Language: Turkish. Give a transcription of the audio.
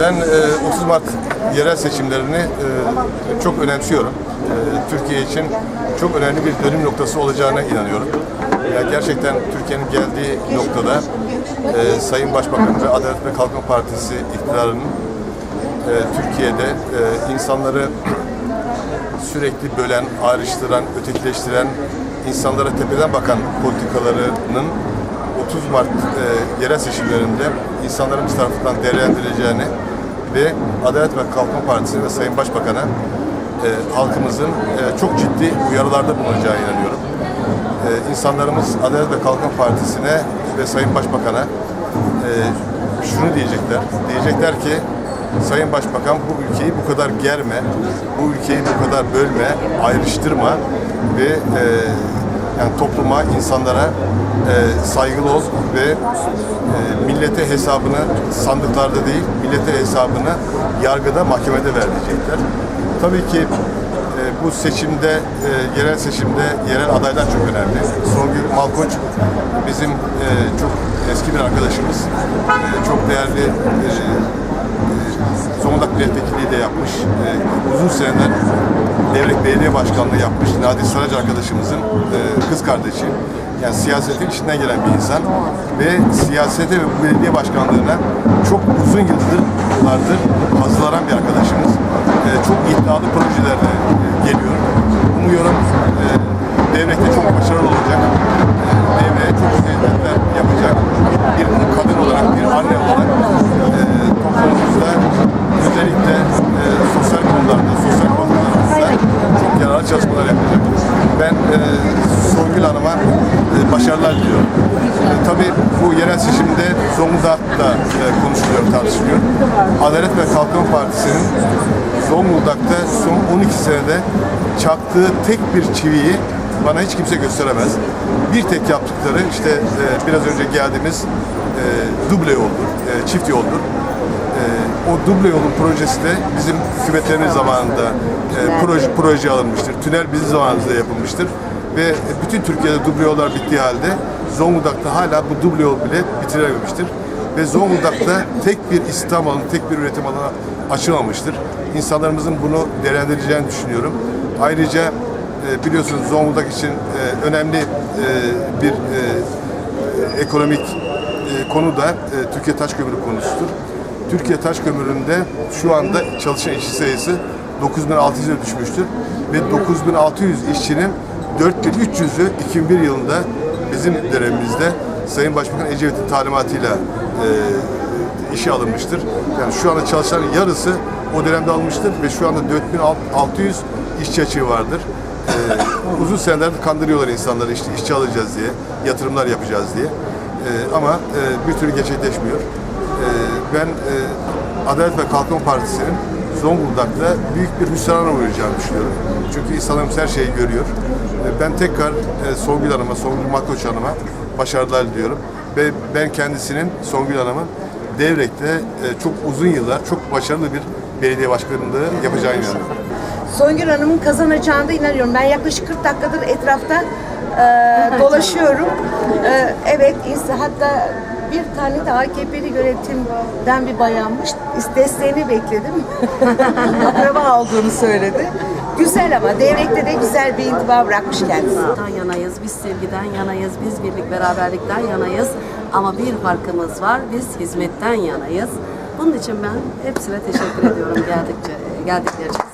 Ben e, 30 Mart yerel seçimlerini e, çok önemsiyorum. E, Türkiye için çok önemli bir dönüm noktası olacağına inanıyorum. Yani gerçekten Türkiye'nin geldiği noktada e, Sayın Başbakan ve Adalet ve Kalkınma Partisi iktidarının e, Türkiye'de e, insanları sürekli bölen, ayrıştıran, ötekileştiren, insanlara tepeden bakan politikalarının 30 Mart e, yerel seçimlerinde insanlarımız tarafından değerlendirileceğini ve Adalet ve Kalkınma Partisi ve Sayın Başbakan'a e, halkımızın e, çok ciddi uyarılarda bulunacağına inanıyorum. E, insanlarımız Adalet ve Kalkınma Partisi'ne ve Sayın Başbakan'a e, şunu diyecekler. Diyecekler ki Sayın Başbakan bu ülkeyi bu kadar germe, bu ülkeyi bu kadar bölme, ayrıştırma ve e, yani topluma, insanlara e, saygılı ol ve e, millete hesabını sandıklarda değil, millete hesabını yargıda, mahkemede ver diyecekler. Tabii ki e, bu seçimde, e, yerel seçimde yerel adaylar çok önemli. Songül Malkoç bizim e, çok eski bir arkadaşımız. E, çok değerli e, Zonguldak milletvekilliği de yapmış. E, uzun seneler Devrek Belediye Başkanlığı yapmış. Nadir Sarac arkadaşımızın e, kız kardeşi. Yani siyasetin içinden gelen bir insan ve siyasete ve belediye başkanlığına çok uzun yıllardır hazırlanan bir arkadaşımız. E, çok iddialı projelerle e, geliyor. Umuyorum çalışmalar yapacak. Ben e, Songül Hanım'a e, başarılar diliyorum. E, tabii bu yerel seçimde Zonguldak'ta e, konuşuluyor, tartışılıyor. Adalet ve Kalkınma Partisi'nin Zonguldak'ta son 12 senede çaktığı tek bir çiviyi bana hiç kimse gösteremez. Bir tek yaptıkları işte e, biraz önce geldiğimiz e, duble yoldur, e, çift yoldur. E, o duble yolun projesi de bizim hükümetlerimiz zamanında e, proje, proje alınmıştır. Tünel bizim zamanımızda yapılmıştır. Ve bütün Türkiye'de duble yollar bittiği halde Zonguldak'ta hala bu duble yol bile bitirememiştir. Ve Zonguldak'ta tek bir istihdam alanı, tek bir üretim alanı açılmamıştır. İnsanlarımızın bunu değerlendireceğini düşünüyorum. Ayrıca e, biliyorsunuz Zonguldak için e, önemli e, bir e, ekonomik e, konu da e, Türkiye Taş Kömürü konusudur. Türkiye Taş Kömürü'nde şu anda çalışan işçi sayısı 9600'e düşmüştür ve 9600 işçinin 4300'ü 2001 yılında bizim dönemimizde Sayın Başbakan Ecevit'in talimatıyla e, işe alınmıştır. Yani şu anda çalışanların yarısı o dönemde almıştır ve şu anda 4600 işçi açığı vardır. Ee, uzun senelerdir kandırıyorlar insanları işte işçi alacağız diye, yatırımlar yapacağız diye. Ee, ama e, bir türlü gerçekleşmiyor. Ee, ben e, Adalet ve Kalkınma Partisi'nin Zonguldak'ta büyük bir hüsrana uğrayacağını düşünüyorum. Çünkü insanlarımız her şeyi görüyor. Ee, ben tekrar e, Songül Hanım'a, Songül Makkoç Hanım'a başarılar diliyorum. Ve ben kendisinin, Songül Hanım'ın Devrek'te e, çok uzun yıllar, çok başarılı bir belediye başkanlığı yapacağını inanıyorum. Songül Hanım'ın kazanacağına inanıyorum. Ben yaklaşık 40 dakikadır etrafta e, dolaşıyorum. E, evet, hatta bir tane de AKP'li yönetimden bir bayanmış. Desteğini bekledim. Akraba olduğunu söyledi. Güzel ama devrekte de güzel bir intiba bırakmış kendisi. Yanayız, biz sevgiden yanayız, biz birlik beraberlikten yanayız. Ama bir farkımız var, biz hizmetten yanayız. Bunun için ben hepsine teşekkür ediyorum geldikçe, geldikleri için.